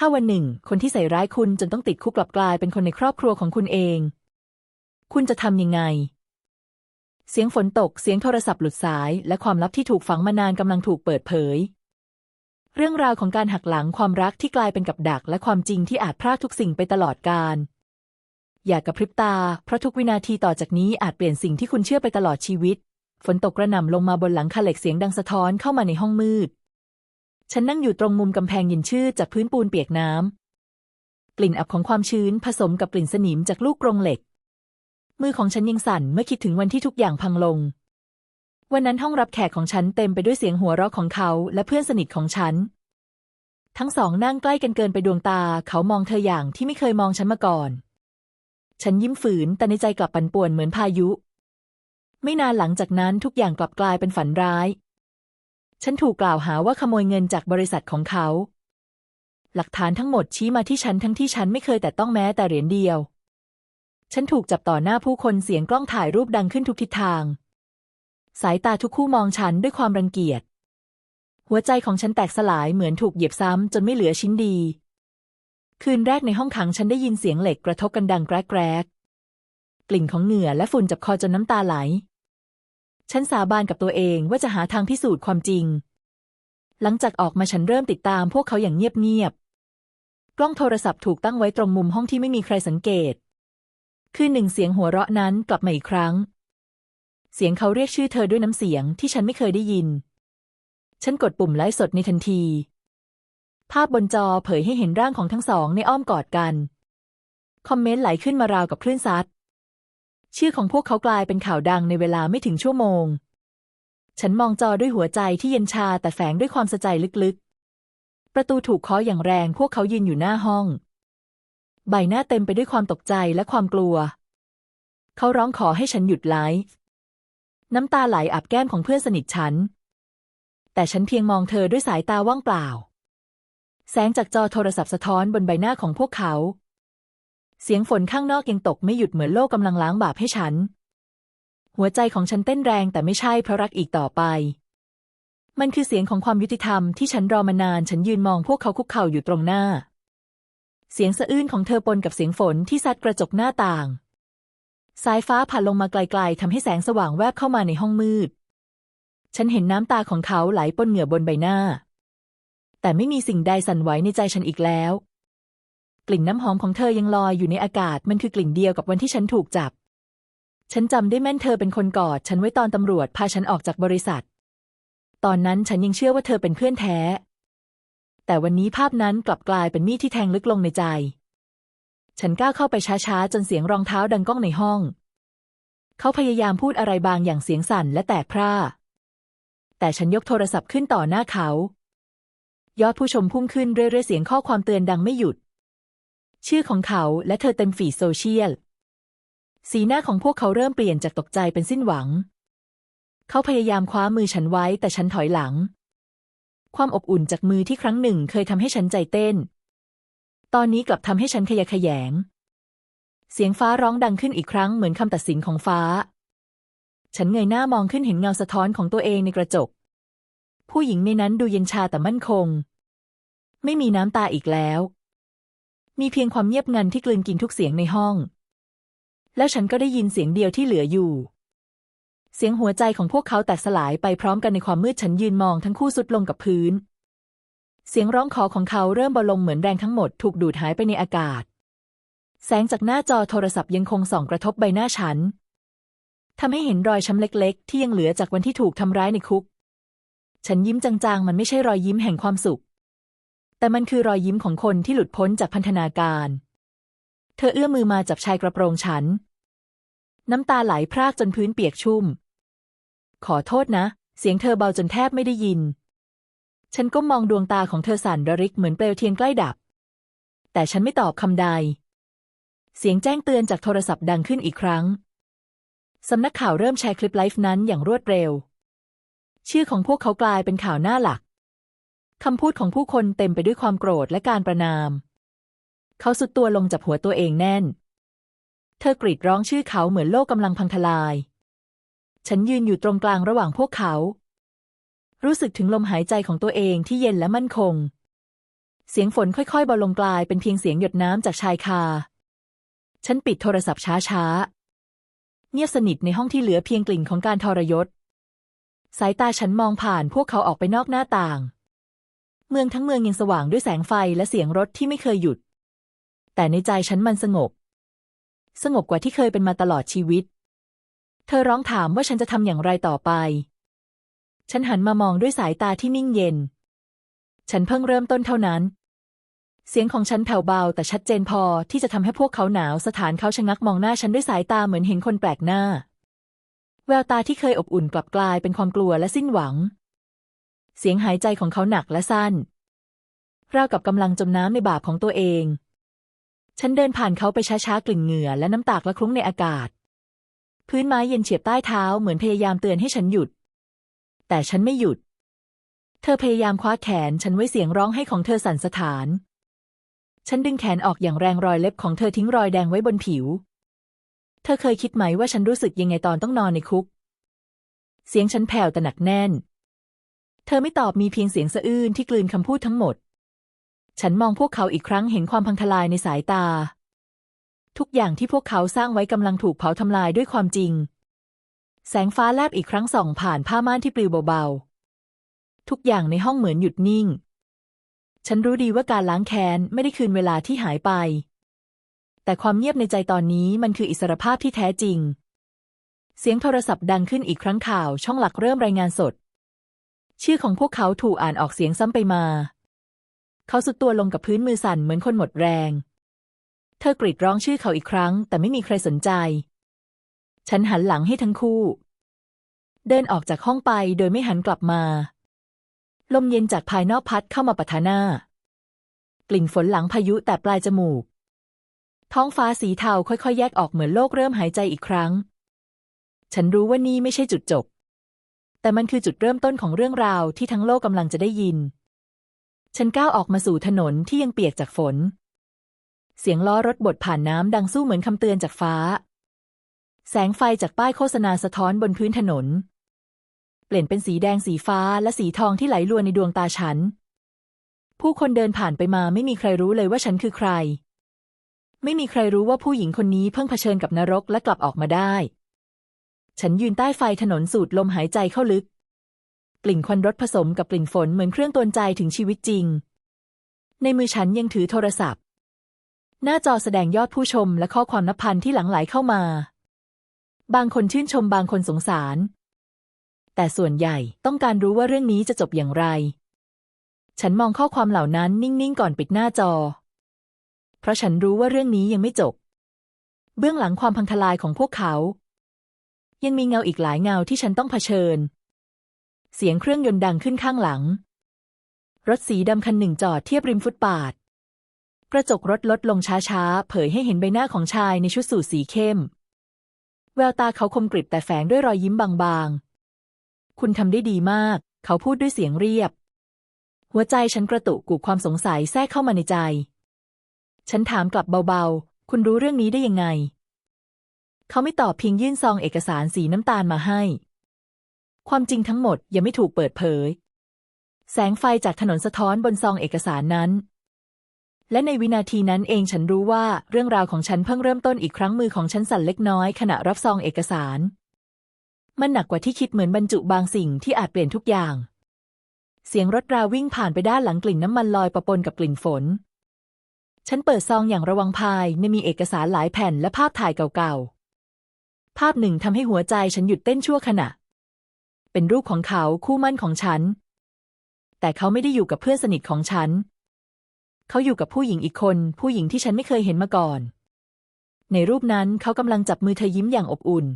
ถ้าวันหนึ่ง คนที่ใส่ร้ายคุณจนต้องติดคุกกลับกลายเป็นคนในครอบครัวของคุณเอง คุณจะทำยังไง เสียงฝนตก เสียงโทรศัพท์หลุดสาย และความลับที่ถูกฝังมานานกำลังถูกเปิดเผย เรื่องราวของการหักหลังความรักที่กลายเป็นกับดัก และความจริงที่อาจพรากทุกสิ่งไปตลอดกาลอย่ากระพริบตา เพราะทุกวินาทีต่อจากนี้อาจเปลี่ยนสิ่งที่คุณเชื่อไปตลอดชีวิต ฝนตกกระหน่ำลงมาบนหลังคาเหล็กเสียงดังสะท้อนเข้ามาในห้องมืด ฉันนั่งอยู่ตรงมุมกำแพงย็นชืดจากพื้นปูนเปียกน้ำ กลิ่นอับของความชื้นผสมกับกลิ่นสนิมจากลูกกรงเหล็ก มือของฉันยังสั่นเมื่อคิดถึงวันที่ทุกอย่างพังลง วันนั้นห้องรับแขกของฉันเต็มไปด้วยเสียงหัวเราะของเขาและเพื่อนสนิทของฉัน ทั้งสองนั่งใกล้กันเกินไปดวงตา เขามองเธออย่างที่ไม่เคยมองฉันมาก่อน ฉันยิ้มฝืนแต่ในใจกลับปั่นป่วนเหมือนพายุ ไม่นานหลังจากนั้นทุกอย่างกลับกลายเป็นฝันร้าย ฉันถูกกล่าวหาว่าขโมยเงินจากบริษัทของเขา หลักฐานทั้งหมดชี้มาที่ฉันทั้งที่ฉันไม่เคยแต่ต้องแม้แต่เหรียญเดียว ฉันถูกจับต่อหน้าผู้คนเสียงกล้องถ่ายรูปดังขึ้นทุกทิศทาง สายตาทุกคู่มองฉันด้วยความรังเกียจ หัวใจของฉันแตกสลายเหมือนถูกเหยียบซ้ำจนไม่เหลือชิ้นดี คืนแรกในห้องขังฉันได้ยินเสียงเหล็กกระทบกันดังแกรกแกรกกลิ่นของเหงื่อและฝุ่นจับคอจนน้ำตาไหล ฉันสาบานกับตัวเองว่าจะหาทางพิสูจน์ความจริง หลังจากออกมาฉันเริ่มติดตามพวกเขาอย่างเงียบๆ กล้องโทรศัพท์ถูกตั้งไว้ตรงมุมห้องที่ไม่มีใครสังเกต คืนหนึ่งเสียงหัวเราะนั้นกลับมาอีกครั้ง เสียงเขาเรียกชื่อเธอด้วยน้ำเสียงที่ฉันไม่เคยได้ยิน ฉันกดปุ่มไลฟ์สดในทันที ภาพบนจอเผยให้เห็นร่างของทั้งสองในอ้อมกอดกัน คอมเมนต์ไหลขึ้นมาราวกับคลื่นซัด ชื่อของพวกเขากลายเป็นข่าวดังในเวลาไม่ถึงชั่วโมง ฉันมองจอด้วยหัวใจที่เย็นชาแต่แฝงด้วยความสะใจลึกๆ ประตูถูกเคาะอย่างแรงพวกเขายืนอยู่หน้าห้อง ใบหน้าเต็มไปด้วยความตกใจและความกลัว เขาร้องขอให้ฉันหยุดไลฟ์น้ำตาไหลอาบแก้มของเพื่อนสนิทฉัน แต่ฉันเพียงมองเธอด้วยสายตาว่างเปล่า แสงจากจอโทรศัพท์สะท้อนบนใบหน้าของพวกเขา เสียงฝนข้างนอกยังตกไม่หยุดเหมือนโลกกำลังล้างบาปให้ฉัน หัวใจของฉันเต้นแรงแต่ไม่ใช่เพราะรักอีกต่อไป มันคือเสียงของความยุติธรรมที่ฉันรอมานาน ฉันยืนมองพวกเขาคุกเข่าอยู่ตรงหน้า เสียงสะอื้นของเธอปนกับเสียงฝนที่ซัดกระจกหน้าต่าง สายฟ้าผ่านลงมาไกลๆทำให้แสงสว่างแวบเข้ามาในห้องมืด ฉันเห็นน้ำตาของเขาไหลปนเหงื่อบนใบหน้า แต่ไม่มีสิ่งใดสั่นไหวในใจฉันอีกแล้ว กลิ่นน้ำหอมของเธอยังลอยอยู่ในอากาศมันคือกลิ่นเดียวกับวันที่ฉันถูกจับ ฉันจำได้แม่นเธอเป็นคนกอด ฉันไว้ตอนตำรวจพาฉันออกจากบริษัท ตอนนั้นฉันยังเชื่อว่าเธอเป็นเพื่อนแท้ แต่วันนี้ภาพนั้นกลับกลายเป็นมีดที่แทงลึกลงในใจ ฉันก้าวเข้าไปช้าๆจนเสียงรองเท้าดังก้องในห้อง เขาพยายามพูดอะไรบางอย่างเสียงสั่นและแตกพร่า แต่ฉันยกโทรศัพท์ขึ้นต่อหน้าเขา ยอดผู้ชมพุ่งขึ้นเรื่อยๆเสียงข้อความเตือนดังไม่หยุด ชื่อของเขาและเธอเต็มฟีโซเชียล สีหน้าของพวกเขาเริ่มเปลี่ยนจากตกใจเป็นสิ้นหวัง เขาพยายามคว้ามือฉันไว้แต่ฉันถอยหลัง ความอบอุ่นจากมือที่ครั้งหนึ่งเคยทำให้ฉันใจเต้น ตอนนี้กลับทำให้ฉันขยะแขยง เสียงฟ้าร้องดังขึ้นอีกครั้งเหมือนคำตัดสินของฟ้า ฉันเงยหน้ามองขึ้นเห็นเงาสะท้อนของตัวเองในกระจก ผู้หญิงในนั้นดูเย็นชาแต่มั่นคง ไม่มีน้ำตาอีกแล้ว มีเพียงความเงียบงันที่กลืนกินทุกเสียงในห้อง แล้วฉันก็ได้ยินเสียงเดียวที่เหลืออยู่ เสียงหัวใจของพวกเขาแตกสลายไปพร้อมกันในความมืดฉันยืนมองทั้งคู่สุดลงกับพื้น เสียงร้องขอของเขาเริ่มเบาลงเหมือนแรงทั้งหมดถูกดูดหายไปในอากาศ แสงจากหน้าจอโทรศัพท์ยังคงส่องกระทบใบหน้าฉันทำให้เห็นรอยช้ำเล็ก ๆ ที่ยังเหลือจากวันที่ถูกทำร้ายในคุก ฉันยิ้มจางๆ มันไม่ใช่รอยยิ้มแห่งความสุข แต่มันคือรอยยิ้มของคนที่หลุดพ้นจากพันธนาการ เธอเอื้อมมือมาจับชายกระโปรงฉัน น้ำตาไหลพรากจนพื้นเปียกชุ่ม ขอโทษนะ เสียงเธอเบาจนแทบไม่ได้ยิน ฉันก็มองดวงตาของเธอสั่นระริกเหมือนเปลวเทียนใกล้ดับ แต่ฉันไม่ตอบคำใด เสียงแจ้งเตือนจากโทรศัพท์ดังขึ้นอีกครั้ง สำนักข่าวเริ่มแชร์คลิปไลฟ์นั้นอย่างรวดเร็ว ชื่อของพวกเขากลายเป็นข่าวหน้าหลัก คำพูดของผู้คนเต็มไปด้วยความโกรธและการประนาม เขาสุดตัวลงจับหัวตัวเองแน่น เธอกรีดร้องชื่อเขาเหมือนโลกกำลังพังทลาย ฉันยืนอยู่ตรงกลางระหว่างพวกเขา รู้สึกถึงลมหายใจของตัวเองที่เย็นและมั่นคง เสียงฝนค่อยๆเบาลงกลายเป็นเพียงเสียงหยดน้ำจากชายคา ฉันปิดโทรศัพท์ช้าๆ เงียบสนิทในห้องที่เหลือเพียงกลิ่นของการทรยศ สายตาฉันมองผ่านพวกเขาออกไปนอกหน้าต่าง เมืองทั้งเมืองยังสว่างด้วยแสงไฟและเสียงรถที่ไม่เคยหยุด แต่ในใจฉันมันสงบ สงบกว่าที่เคยเป็นมาตลอดชีวิต เธอร้องถามว่าฉันจะทำอย่างไรต่อไป ฉันหันมามองด้วยสายตาที่นิ่งเย็น ฉันเพิ่งเริ่มต้นเท่านั้น เสียงของฉันแผ่วเบาแต่ชัดเจนพอที่จะทำให้พวกเขาหนาวสถานเขาชะงักมองหน้าฉันด้วยสายตาเหมือนเห็นคนแปลกหน้า แววตาที่เคยอบอุ่นกลับกลายเป็นความกลัวและสิ้นหวัง เสียงหายใจของเขาหนักและสั้น ราวกับกำลังจมน้ำในบาปของตัวเอง ฉันเดินผ่านเขาไปช้าๆ กลิ่นเหงื่อและน้ำตากละคลุ้งในอากาศ พื้นไม้เย็นเฉียบใต้เท้าเหมือนพยายามเตือนให้ฉันหยุด แต่ฉันไม่หยุด เธอพยายามคว้าแขนฉันไว้เสียงร้องให้ของเธอสั่นสะท้าน ฉันดึงแขนออกอย่างแรงรอยเล็บของเธอทิ้งรอยแดงไว้บนผิว เธอเคยคิดไหมว่าฉันรู้สึกยังไงตอนต้องนอนในคุก เสียงฉันแผ่วแต่หนักแน่น เธอไม่ตอบมีเพียงเสียงสะอื้นที่กลืนคำพูดทั้งหมด ฉันมองพวกเขาอีกครั้งเห็นความพังทลายในสายตา ทุกอย่างที่พวกเขาสร้างไว้กำลังถูกเผาทำลายด้วยความจริง แสงฟ้าแลบอีกครั้งส่องผ่านผ้าม่านที่ปลิวเบาๆ ทุกอย่างในห้องเหมือนหยุดนิ่ง ฉันรู้ดีว่าการล้างแค้นไม่ได้คืนเวลาที่หายไป แต่ความเงียบในใจตอนนี้มันคืออิสรภาพที่แท้จริง เสียงโทรศัพท์ดังขึ้นอีกครั้งข่าวช่องหลักเริ่มรายงานสด ชื่อของพวกเขาถูกอ่านออกเสียงซ้ำไปมา เขาสุดตัวลงกับพื้นมือสั่นเหมือนคนหมดแรง เธอกรีดร้องชื่อเขาอีกครั้ง แต่ไม่มีใครสนใจ ฉันหันหลังให้ทั้งคู่ เดินออกจากห้องไปโดยไม่หันกลับมา ลมเย็นจากภายนอกพัดเข้ามาปะทะหน้า กลิ่นฝนหลังพายุแต่ปลายจมูก ท้องฟ้าสีเทาค่อยๆ แยกออกเหมือนโลกเริ่มหายใจอีกครั้ง ฉันรู้ว่านี่ไม่ใช่จุดจบ แต่มันคือจุดเริ่มต้นของเรื่องราวที่ทั้งโลกกำลังจะได้ยิน ฉันก้าวออกมาสู่ถนนที่ยังเปียกจากฝน เสียงล้อรถบดผ่านน้ำดังสู้เหมือนคำเตือนจากฟ้า แสงไฟจากป้ายโฆษณาสะท้อนบนพื้นถนน เปลี่ยนเป็นสีแดงสีฟ้าและสีทองที่ไหลลวนในดวงตาฉัน ผู้คนเดินผ่านไปมาไม่มีใครรู้เลยว่าฉันคือใคร ไม่มีใครรู้ว่าผู้หญิงคนนี้เพิ่งเผชิญกับนรกและกลับออกมาได้ ฉันยืนใต้ไฟถนนสูดลมหายใจเข้าลึก กลิ่นควันรถผสมกับกลิ่นฝนเหมือนเครื่องตวนใจถึงชีวิตจริง ในมือฉันยังถือโทรศัพท์ หน้าจอแสดงยอดผู้ชมและข้อความนับพันที่หลั่งไหลเข้ามา บางคนชื่นชมบางคนสงสาร แต่ส่วนใหญ่ต้องการรู้ว่าเรื่องนี้จะจบอย่างไร ฉันมองข้อความเหล่านั้นนิ่งๆก่อนปิดหน้าจอ เพราะฉันรู้ว่าเรื่องนี้ยังไม่จบ เบื้องหลังความพังทลายของพวกเขา ยังมีเงาอีกหลายเงาที่ฉันต้องเผชิญ เสียงเครื่องยนต์ดังขึ้นข้างหลัง รถสีดำคันหนึ่งจอดเทียบริมฟุตบาทกระจกรถลดลงช้าๆ เผยให้เห็นใบหน้าของชายในชุดสูทสีเข้ม แววตาเขาคมกริบแต่แฝงด้วยรอยยิ้มบางๆ คุณทำได้ดีมาก เขาพูดด้วยเสียงเรียบ หัวใจฉันกระตุกกูความสงสัยแทรกเข้ามาในใจ ฉันถามกลับเบาๆ คุณรู้เรื่องนี้ได้ยังไง เขาไม่ตอบเพียงยื่นซองเอกสารสีน้ำตาลมาให้ ความจริงทั้งหมดยังไม่ถูกเปิดเผย แสงไฟจากถนนสะท้อนบนซองเอกสารนั้น และในวินาทีนั้นเองฉันรู้ว่าเรื่องราวของฉันเพิ่งเริ่มต้นอีกครั้งมือของฉันสั่นเล็กน้อยขณะรับซองเอกสาร มันหนักกว่าที่คิดเหมือนบรรจุบางสิ่งที่อาจเปลี่ยนทุกอย่าง เสียงรถราวิ่งผ่านไปด้านหลังกลิ่นน้ำมันลอยปะปนกับกลิ่นฝนฉันเปิดซองอย่างระวังภายในมีเอกสารหลายแผ่นและภาพถ่ายเก่าๆ ภาพหนึ่งทำให้หัวใจฉันหยุดเต้นชั่วขณะ เป็นรูปของเขาคู่มั่นของฉัน แต่เขาไม่ได้อยู่กับเพื่อนสนิทของฉัน เขาอยู่กับผู้หญิงอีกคน ผู้หญิงที่ฉันไม่เคยเห็นมาก่อน ในรูปนั้นเขากำลังจับมือเธอยิ้มอย่างอบอุ่น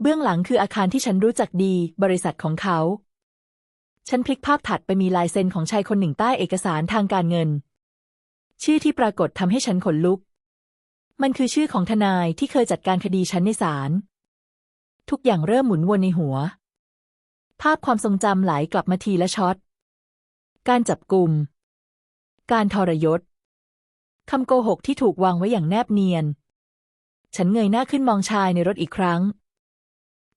เบื้องหลังคืออาคารที่ฉันรู้จักดี บริษัทของเขา ฉันพลิกภาพถัดไปมีลายเซ็นของชายคนหนึ่งใต้เอกสารทางการเงิน ชื่อที่ปรากฏทำให้ฉันขนลุก มันคือชื่อของทนายที่เคยจัดการคดีฉันในศาล ทุกอย่างเริ่มหมุนวนในหัว ภาพความทรงจำไหลกลับมาทีละช็อต การจับกลุ่ม การทรยศ คำโกหกที่ถูกวางไว้อย่างแนบเนียน ฉันเงยหน้าขึ้นมองชายในรถอีกครั้ง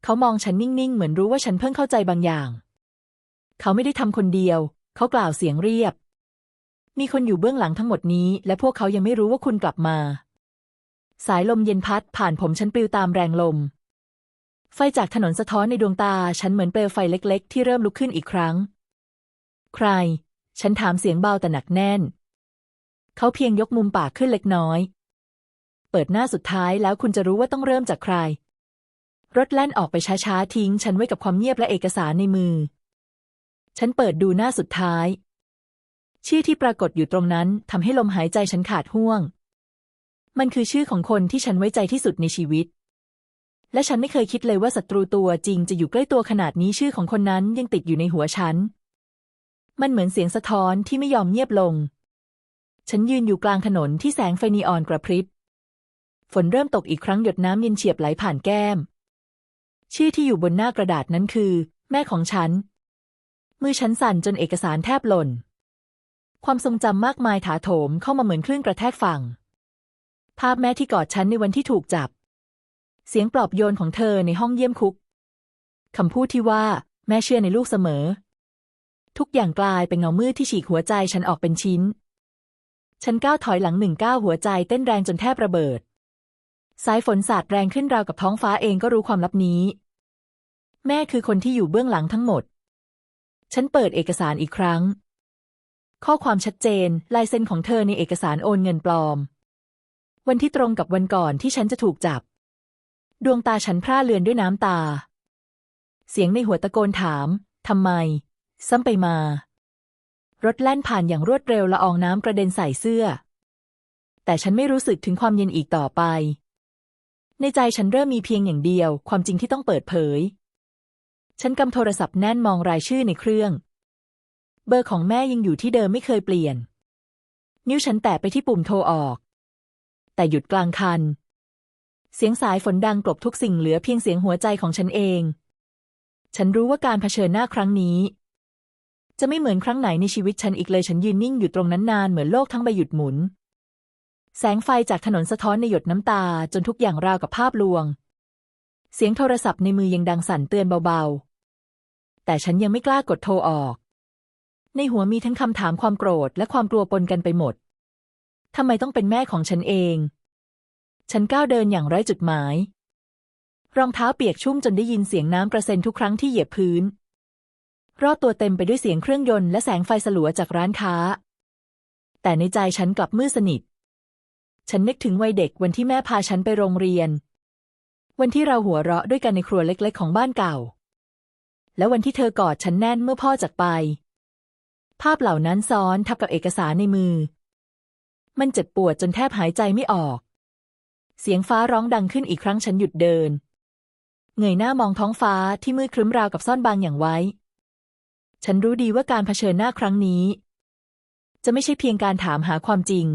เขามองฉันนิ่งๆ เหมือนรู้ว่าฉันเพิ่งเข้าใจบางอย่าง เขาไม่ได้ทำคนเดียว เขากล่าวเสียงเรียบ มีคนอยู่เบื้องหลังทั้งหมดนี้ และพวกเขายังไม่รู้ว่าคุณกลับมา สายลมเย็นพัดผ่านผมฉันปลิวตามแรงลม ไฟจากถนนสะท้อนในดวงตาฉันเหมือนเปลวไฟเล็ก ๆ ที่เริ่มลุกขึ้นอีกครั้ง ใคร ฉันถามเสียงเบาแต่หนักแน่น เขาเพียงยกมุมปากขึ้นเล็กน้อย เปิดหน้าสุดท้ายแล้วคุณจะรู้ว่าต้องเริ่มจากใคร รถแล่นออกไปช้าๆทิ้ง ฉันไว้กับความเงียบและเอกสารในมือ ฉันเปิดดูหน้าสุดท้าย ชื่อที่ปรากฏอยู่ตรงนั้นทำให้ลมหายใจฉันขาดห่วง มันคือชื่อของคนที่ฉันไว้ใจที่สุดในชีวิต และฉันไม่เคยคิดเลยว่าศัตรูตัวจริงจะอยู่ใกล้ตัวขนาดนี้ชื่อของคนนั้นยังติดอยู่ในหัวฉัน มันเหมือนเสียงสะท้อนที่ไม่ยอมเงียบลง ฉันยืนอยู่กลางถนนที่แสงไฟนีออนกระพริบ ฝนเริ่มตกอีกครั้งหยดน้ำเย็นเฉียบไหลผ่านแก้ม ชื่อที่อยู่บนหน้ากระดาษนั้นคือ แม่ของฉัน มือฉันสั่นจนเอกสารแทบหล่น ความทรงจำมากมายถาโถมเข้ามาเหมือนคลื่นกระแทกฝั่ง ภาพแม่ที่กอดฉันในวันที่ถูกจับ เสียงปลอบโยนของเธอในห้องเยี่ยมคุกคำพูดที่ว่าแม่เชื่อในลูกเสมอ ทุกอย่างกลายเป็นเงามืดที่ฉีกหัวใจฉันออกเป็นชิ้น ฉันก้าวถอยหลังหนึ่งก้าวหัวใจเต้นแรงจนแทบระเบิด สายฝนสาดแรงขึ้นราวกับท้องฟ้าเองก็รู้ความลับนี้ แม่คือคนที่อยู่เบื้องหลังทั้งหมด ฉันเปิดเอกสารอีกครั้ง ข้อความชัดเจนลายเซ็นของเธอในเอกสารโอนเงินปลอม วันที่ตรงกับวันก่อนที่ฉันจะถูกจับ ดวงตาฉันพร่าเลือนด้วยน้ำตา เสียงในหัวตะโกนถามทำไม ซ้ำไปมา รถแล่นผ่านอย่างรวดเร็วละอองน้ำกระเด็นใส่เสื้อ แต่ฉันไม่รู้สึกถึงความเย็นอีกต่อไป ในใจฉันเริ่มมีเพียงอย่างเดียว ความจริงที่ต้องเปิดเผย ฉันกำโทรศัพท์แน่นมองรายชื่อในเครื่อง เบอร์ของแม่ยังอยู่ที่เดิมไม่เคยเปลี่ยน นิ้วฉันแตะไปที่ปุ่มโทรออก แต่หยุดกลางคัน เสียงสายฝนดังกลบทุกสิ่งเหลือเพียงเสียงหัวใจของฉันเอง ฉันรู้ว่าการเผชิญหน้าครั้งนี้ จะไม่เหมือนครั้งไหนในชีวิตฉันอีกเลยฉันยืนนิ่งอยู่ตรงนั้นนานเหมือนโลกทั้งใบหยุดหมุน แสงไฟจากถนนสะท้อนในหยดน้ำตาจนทุกอย่างราวกับภาพลวง เสียงโทรศัพท์ในมือยังดังสั่นเตือนเบาๆ แต่ฉันยังไม่กล้ากดโทรออก ในหัวมีทั้งคำถามความโกรธและความกลัวปนกันไปหมด ทำไมต้องเป็นแม่ของฉันเอง ฉันก้าวเดินอย่างไร้จุดหมาย รองเท้าเปียกชุ่มจนได้ยินเสียงน้ำกระเซ็นทุกครั้งที่เหยียบพื้น รอบตัวเต็มไปด้วยเสียงเครื่องยนต์และแสงไฟสลัวจากร้านค้า แต่ในใจฉันกลับมืดสนิท ฉันนึกถึงวัยเด็กวันที่แม่พาฉันไปโรงเรียน วันที่เราหัวเราะด้วยกันในครัวเล็ก ๆ ของบ้านเก่า และวันที่เธอกอดฉันแน่นเมื่อพ่อจากไป ภาพเหล่านั้นซ้อนทับกับเอกสารในมือ มันเจ็บปวดจนแทบหายใจไม่ออก เสียงฟ้าร้องดังขึ้นอีกครั้งฉันหยุดเดิน เงยหน้ามองท้องฟ้าที่มืดครึ้มราวกับซ่อนบางอย่างไว้ ฉันรู้ดีว่าการเผชิญหน้าครั้งนี้ จะไม่ใช่เพียงการถามหาความจริง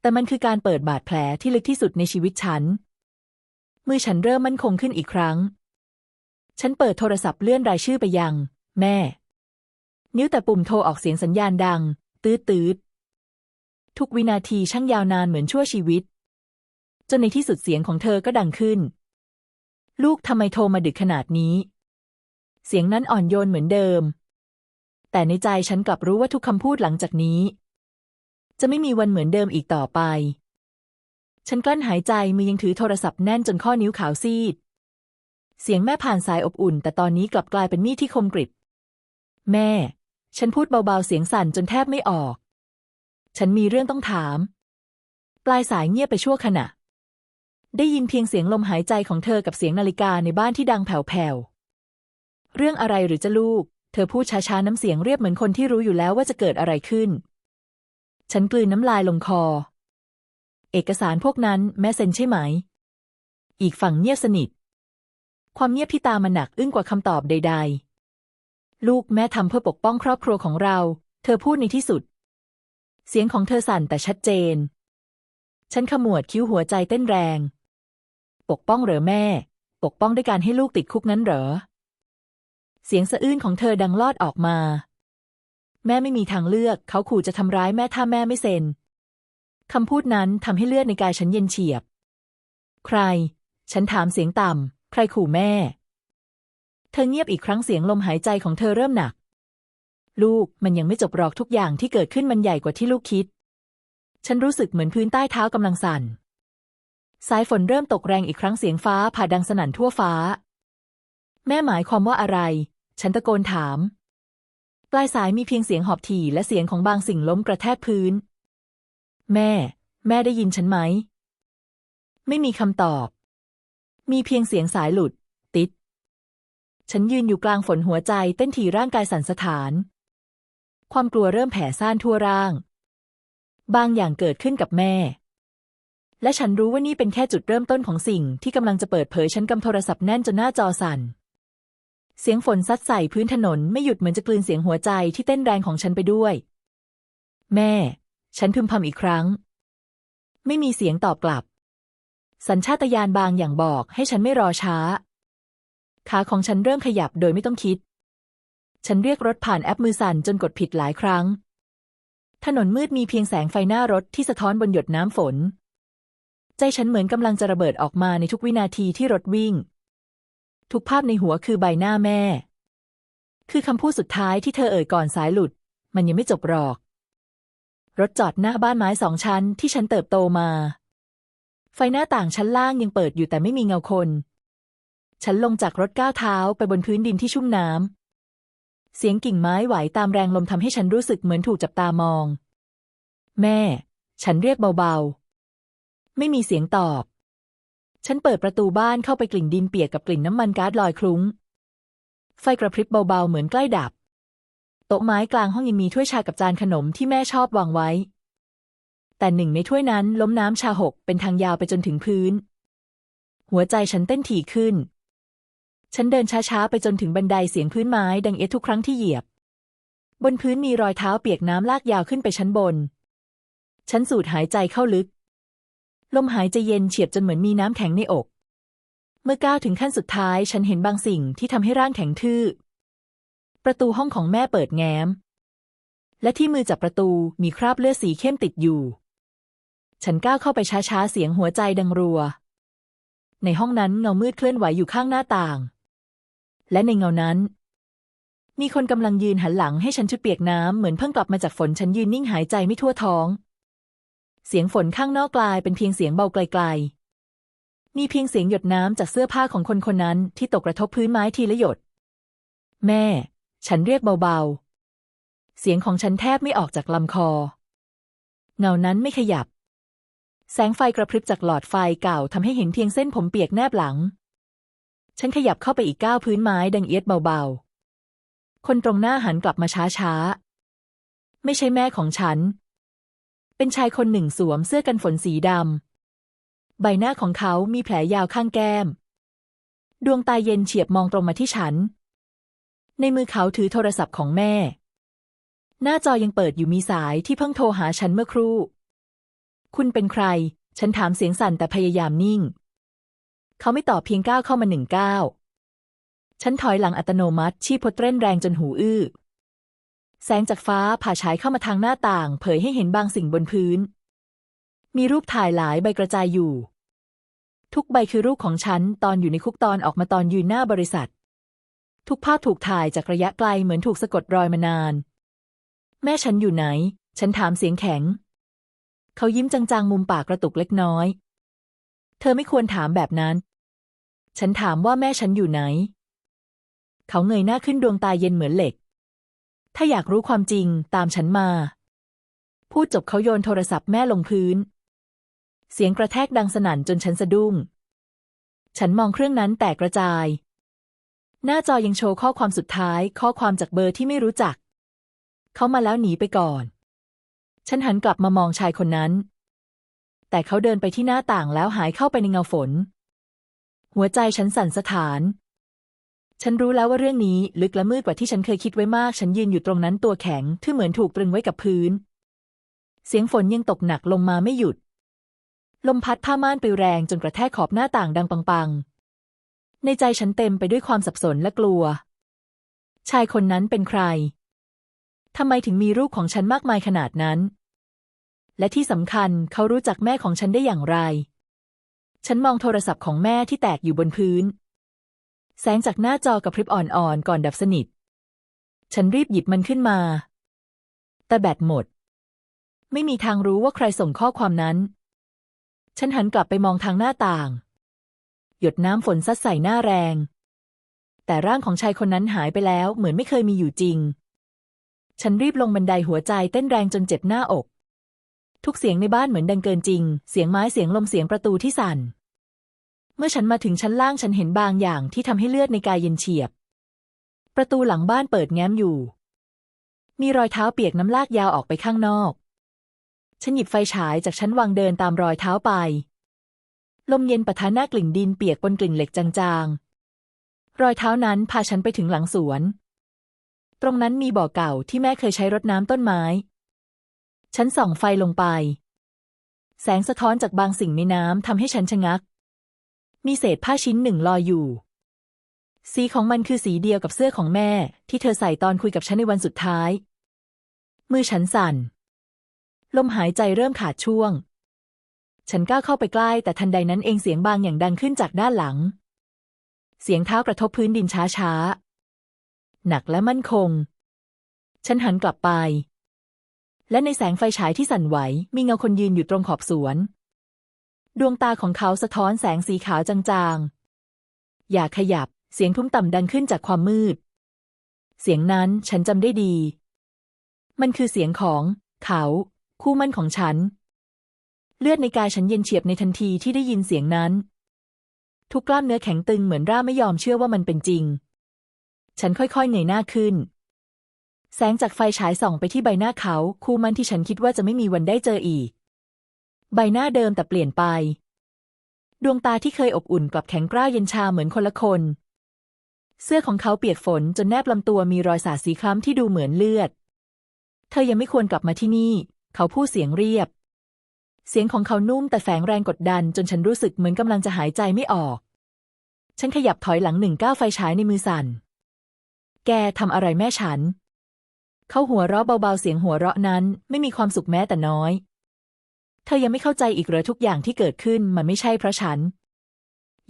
แต่มันคือการเปิดบาดแผลที่ลึกที่สุดในชีวิตฉัน มือฉันเริ่มมั่นคงขึ้นอีกครั้ง ฉันเปิดโทรศัพท์เลื่อนรายชื่อไปยัง แม่ นิ้วแต่ปุ่มโทรออกเสียงสัญญาณดัง ตืดตืด ทุกวินาทีช่างยาวนานเหมือนชั่วชีวิต จนในที่สุดเสียงของเธอก็ดังขึ้น ลูกทำไมโทรมาดึกขนาดนี้ เสียงนั้นอ่อนโยนเหมือนเดิม แต่ในใจฉันกลับรู้ว่าทุกคำพูดหลังจากนี้ จะไม่มีวันเหมือนเดิมอีกต่อไป ฉันกลั้นหายใจมือยังถือโทรศัพท์แน่นจนข้อนิ้วขาวซีด เสียงแม่ผ่านสายอบอุ่น แต่ตอนนี้กลับกลายเป็นมีดที่คมกริบ แม่ ฉันพูดเบาๆเสียงสั่นจนแทบไม่ออก ฉันมีเรื่องต้องถาม ปลายสายเงียบไปชั่วขณะ ได้ยินเพียงเสียงลมหายใจของเธอกับเสียงนาฬิกาในบ้านที่ดังแผ่วๆ เรื่องอะไรหรือจะลูก เธอพูดช้าๆ น้ำเสียงเรียบเหมือนคนที่รู้อยู่แล้วว่าจะเกิดอะไรขึ้น ฉันกลืนน้ำลายลงคอ เอกสารพวกนั้นแม่เซ็นใช่ไหม อีกฝั่งเงียบสนิท ความเงียบที่ตามมาหนักอึ้งกว่าคำตอบใด ๆ ลูกแม่ทำเพื่อปกป้องครอบครัวของเรา เธอพูดในที่สุด เสียงของเธอสั่นแต่ชัดเจน ฉันขมวดคิ้วหัวใจเต้นแรง ปกป้องเหรอแม่ ปกป้องด้วยการให้ลูกติดคุกนั้นเหรอ เสียงสะอื้นของเธอดังลอดออกมา แม่ไม่มีทางเลือก เขาขู่จะทำร้ายแม่ถ้าแม่ไม่เซ็นคำพูดนั้นทำให้เลือดในกายฉันเย็นเฉียบ ใคร ฉันถามเสียงต่ำ ใครขู่แม่ เธอเงียบอีกครั้งเสียงลมหายใจของเธอเริ่มหนัก ลูกมันยังไม่จบหรอกทุกอย่างที่เกิดขึ้นมันใหญ่กว่าที่ลูกคิด ฉันรู้สึกเหมือนพื้นใต้เท้ากำลังสั่น สายฝนเริ่มตกแรงอีกครั้งเสียงฟ้าผ่าดังสนั่นทั่วฟ้า แม่หมายความว่าอะไร ฉันตะโกนถาม ปลายสายมีเพียงเสียงหอบถี่และเสียงของบางสิ่งล้มกระแทกพื้น แม่ แม่ได้ยินฉันไหม ไม่มีคำตอบ มีเพียงเสียงสายหลุด ติด ฉันยืนอยู่กลางฝนหัวใจเต้นถี่ร่างกายสั่นสะท้าน ความกลัวเริ่มแผ่ซ่านทั่วร่าง บางอย่างเกิดขึ้นกับแม่ และฉันรู้ว่านี่เป็นแค่จุดเริ่มต้นของสิ่งที่กำลังจะเปิดเผยฉันกำโทรศัพท์แน่นจนหน้าจอสั่น เสียงฝนซัดใส่พื้นถนนไม่หยุดเหมือนจะกลืนเสียงหัวใจที่เต้นแรงของฉันไปด้วย แม่ ฉันพึมพำอีกครั้ง ไม่มีเสียงตอบกลับ สัญชาตญาณบางอย่างบอกให้ฉันไม่รอช้า ขาของฉันเริ่มขยับโดยไม่ต้องคิด ฉันเรียกรถผ่านแอปมือสั่นจนกดผิดหลายครั้ง ถนนมืดมีเพียงแสงไฟหน้ารถที่สะท้อนบนหยดน้ำฝน ใจฉันเหมือนกำลังจะระเบิดออกมาในทุกวินาทีที่รถวิ่ง ทุกภาพในหัวคือใบหน้าแม่ คือคำพูดสุดท้ายที่เธอเอ่ยก่อนสายหลุด มันยังไม่จบหรอก รถจอดหน้าบ้านไม้สองชั้นที่ฉันเติบโตมา ไฟหน้าต่างชั้นล่างยังเปิดอยู่แต่ไม่มีเงาคน ฉันลงจากรถก้าวเท้าไปบนพื้นดินที่ชุ่มน้ำ เสียงกิ่งไม้ไหวตามแรงลมทำให้ฉันรู้สึกเหมือนถูกจับตามอง แม่ ฉันเรียกเบาๆ ไม่มีเสียงตอบ ฉันเปิดประตูบ้านเข้าไปกลิ่นดินเปียกกับกลิ่นน้ำมันก๊าซลอยคลุ้ง ไฟกระพริบเบาๆ เหมือนใกล้ดับ โต๊ะไม้กลางห้องยังมีถ้วยชากับจานขนมที่แม่ชอบวางไว้ แต่หนึ่งในถ้วยนั้นล้มน้ำชาหกเป็นทางยาวไปจนถึงพื้น หัวใจฉันเต้นถี่ขึ้น ฉันเดินช้าๆ ไปจนถึงบันไดเสียงพื้นไม้ดังเอะทุกครั้งที่เหยียบ บนพื้นมีรอยเท้าเปียกน้ำลากยาวขึ้นไปชั้นบน ฉันสูดหายใจเข้าลึก ลมหายใจเย็นเฉียบจนเหมือนมีน้ำแข็งในอก เมื่อก้าวถึงขั้นสุดท้าย ฉันเห็นบางสิ่งที่ทำให้ร่างแข็งทื่อ ประตูห้องของแม่เปิดแง้ม และที่มือจับประตูมีคราบเลือดสีเข้มติดอยู่ ฉันก้าวเข้าไปช้าๆ เสียงหัวใจดังรัว ในห้องนั้นเงามืดเคลื่อนไหวอยู่ข้างหน้าต่าง และในเงานั้น มีคนกำลังยืนหันหลังให้ฉันชุดเปียกน้ำเหมือนเพิ่งกลับมาจากฝนฉันยืนนิ่งหายใจไม่ทั่วท้อง เสียงฝนข้างนอกกลายเป็นเพียงเสียงเบาไกลๆ มีเพียงเสียงหยดน้ำจากเสื้อผ้าของคนคนนั้นที่ตกกระทบพื้นไม้ทีละหยด แม่ ฉันเรียกเบาๆ เสียงของฉันแทบไม่ออกจากลำคอ เงานั้นไม่ขยับแสงไฟกระพริบจากหลอดไฟเก่าทำให้เห็นเพียงเส้นผมเปียกแนบหลัง ฉันขยับเข้าไปอีกก้าวพื้นไม้ดังเอียดเบาๆ คนตรงหน้าหันกลับมาช้าๆ ไม่ใช่แม่ของฉัน เป็นชายคนหนึ่งสวมเสื้อกันฝนสีดำ ใบหน้าของเขามีแผลยาวข้างแก้ม ดวงตาเย็นเฉียบมองตรงมาที่ฉัน ในมือเขาถือโทรศัพท์ของแม่ หน้าจอยังเปิดอยู่มีสายที่เพิ่งโทรหาฉันเมื่อครู่ คุณเป็นใคร ฉันถามเสียงสั่นแต่พยายามนิ่ง เขาไม่ตอบเพียงก้าวเข้ามาหนึ่งก้าวฉันถอยหลังอัตโนมัติชีพพดเต้นแรงจนหูอื้อ แสงจากฟ้าผ่าฉายเข้ามาทางหน้าต่าง เผยให้เห็นบางสิ่งบนพื้น มีรูปถ่ายหลายใบกระจายอยู่ ทุกใบคือรูปของฉันตอนอยู่ในคุกตอนออกมาตอนยืนหน้าบริษัท ทุกภาพถูกถ่ายจากระยะไกลเหมือนถูกสะกดรอยมานาน แม่ฉันอยู่ไหน ฉันถามเสียงแข็ง เขายิ้มจางๆ มุมปากกระตุกเล็กน้อย เธอไม่ควรถามแบบนั้น ฉันถามว่าแม่ฉันอยู่ไหน เขาเงยหน้าขึ้นดวงตาเย็นเหมือนเหล็ก ถ้าอยากรู้ความจริงตามฉันมา พูดจบเขาโยนโทรศัพท์แม่ลงพื้น เสียงกระแทกดังสนั่นจนฉันสะดุ้ง ฉันมองเครื่องนั้นแตกกระจาย หน้าจอยังโชว์ข้อความสุดท้าย ข้อความจากเบอร์ที่ไม่รู้จัก เขามาแล้วหนีไปก่อน ฉันหันกลับมามองชายคนนั้น แต่เขาเดินไปที่หน้าต่างแล้วหายเข้าไปในเงาฝน หัวใจฉันสั่นสะท้าน ฉันรู้แล้วว่าเรื่องนี้ลึกและมืดกว่าที่ฉันเคยคิดไว้มาก ฉันยืนอยู่ตรงนั้นตัวแข็งที่เหมือนถูกตรึงไว้กับพื้น เสียงฝนยังตกหนักลงมาไม่หยุด ลมพัดผ้าม่านไปแรงจนกระแทกขอบหน้าต่างดังปังๆ ในใจฉันเต็มไปด้วยความสับสนและกลัว ชายคนนั้นเป็นใครทำไมถึงมีรูปของฉันมากมายขนาดนั้น และที่สำคัญเขารู้จักแม่ของฉันได้อย่างไร ฉันมองโทรศัพท์ของแม่ที่แตกอยู่บนพื้น แสงจากหน้าจอกระพริบอ่อนๆก่อนดับสนิท ฉันรีบหยิบมันขึ้นมา แต่แบตหมด ไม่มีทางรู้ว่าใครส่งข้อความนั้น ฉันหันกลับไปมองทางหน้าต่าง หยดน้ำฝนซัดใส่หน้าแรง แต่ร่างของชายคนนั้นหายไปแล้วเหมือนไม่เคยมีอยู่จริง ฉันรีบลงบันไดหัวใจเต้นแรงจนเจ็บหน้าอก ทุกเสียงในบ้านเหมือนดังเกินจริง เสียงไม้เสียงลมเสียงประตูที่สั่น เมื่อฉันมาถึงชั้นล่างฉันเห็นบางอย่างที่ทำให้เลือดในกายเย็นเฉียบ ประตูหลังบ้านเปิดแง้มอยู่ มีรอยเท้าเปียกน้ำลากยาวออกไปข้างนอก ฉันหยิบไฟฉายจากชั้นวางเดินตามรอยเท้าไป ลมเย็นปะทะหน้ากลิ่นดินเปียกปนกลิ่นเหล็กจางๆ รอยเท้านั้นพาฉันไปถึงหลังสวน ตรงนั้นมีบ่อเก่าที่แม่เคยใช้รดน้ำต้นไม้ ฉันส่องไฟลงไป แสงสะท้อนจากบางสิ่งในน้ำทำให้ฉันชะงัก มีเศษผ้าชิ้นหนึ่งลอยอยู่ สีของมันคือสีเดียวกับเสื้อของแม่ ที่เธอใส่ตอนคุยกับฉันในวันสุดท้าย มือฉันสั่น ลมหายใจเริ่มขาดช่วง ฉันก้าวเข้าไปใกล้แต่ทันใดนั้นเองเสียงบางอย่างดังขึ้นจากด้านหลัง เสียงเท้ากระทบพื้นดินช้าๆหนักและมั่นคง ฉันหันกลับไป และในแสงไฟฉายที่สั่นไหว มีเงาคนยืนอยู่ตรงขอบสวน ดวงตาของเขาสะท้อนแสงสีขาวจางๆ อย่าขยับ เสียงทุ้มต่ำดังขึ้นจากความมืด เสียงนั้นฉันจำได้ดี มันคือเสียงของ เขา คู่มั่นของฉัน เลือดในกายฉันเย็นเฉียบในทันทีที่ได้ยินเสียงนั้น ทุกกล้ามเนื้อแข็งตึงเหมือนร่าไม่ยอมเชื่อว่ามันเป็นจริง ฉันค่อยๆเงยหน้าขึ้น แสงจากไฟฉายส่องไปที่ใบหน้าเขา คู่มันที่ฉันคิดว่าจะไม่มีวันได้เจออีก ใบหน้าเดิมแต่เปลี่ยนไป ดวงตาที่เคยอบอุ่นกลับแข็งกร้าวเย็นชาเหมือนคนละคน เสื้อของเขาเปียกฝนจนแนบลำตัวมีรอยสาดสีคล้ำที่ดูเหมือนเลือด เธอยังไม่ควรกลับมาที่นี่ เขาพูดเสียงเรียบ เสียงของเขานุ่มแต่แฝงแรงกดดันจนฉันรู้สึกเหมือนกำลังจะหายใจไม่ออก ฉันขยับถอยหลังหนึ่งก้าวไฟฉายในมือสั่น แกทำอะไรแม่ฉัน เขาหัวเราะเบาๆเสียงหัวเราะนั้น ไม่มีความสุขแม้แต่น้อย เธอยังไม่เข้าใจอีกเหรอทุกอย่างที่เกิดขึ้นมันไม่ใช่เพราะฉัน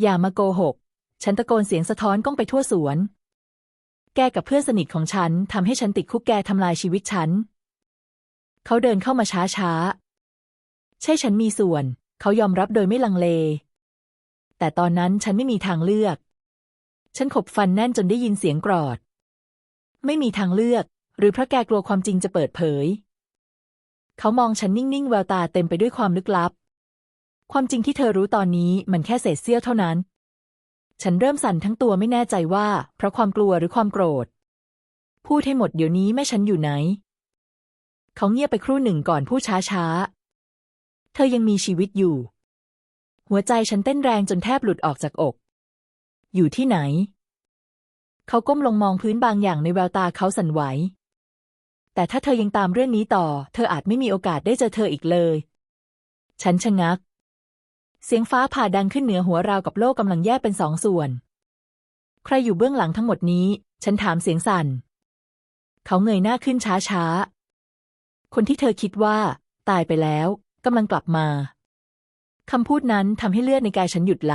อย่ามาโกหก ฉันตะโกนเสียงสะท้อนก้องไปทั่วสวน แกกับเพื่อนสนิทของฉันทำให้ฉันติดคุกแกทำลายชีวิตฉัน เขาเดินเข้ามาช้าช้าๆใช่ฉันมีส่วน เขายอมรับโดยไม่ลังเล แต่ตอนนั้นฉันไม่มีทางเลือก ฉันขบฟันแน่นจนได้ยินเสียงกรอด ไม่มีทางเลือก หรือเพราะแกกลัวความจริงจะเปิดเผย เขามองฉันนิ่งๆ แววตาเต็มไปด้วยความลึกลับ ความจริงที่เธอรู้ตอนนี้มันแค่เศษเสี้ยวเท่านั้น ฉันเริ่มสั่นทั้งตัวไม่แน่ใจว่า เพราะความกลัวหรือความโกรธ พูดให้หมดเดี๋ยวนี้แม่ฉันอยู่ไหน เขาเงียบไปครู่หนึ่งก่อนพูดช้าๆ เธอยังมีชีวิตอยู่ หัวใจฉันเต้นแรงจนแทบหลุดออกจากอก อยู่ที่ไหน เขาก้มลงมองพื้นบางอย่างในแววตาเขาสั่นไหว แต่ถ้าเธอยังตามเรื่องนี้ต่อ เธออาจไม่มีโอกาสได้เจอเธออีกเลย ฉันชะงัก เสียงฟ้าผ่าดังขึ้นเหนือหัวราวกับโลกกำลังแยกเป็นสองส่วน ใครอยู่เบื้องหลังทั้งหมดนี้ ฉันถามเสียงสั่น เขาเงยหน้าขึ้นช้าๆ คนที่เธอคิดว่า ตายไปแล้วกำลังกลับมาคำพูดนั้นทำให้เลือดในกายฉันหยุดไหล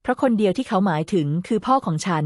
เพราะคนเดียวที่เขาหมายถึงคือพ่อของฉัน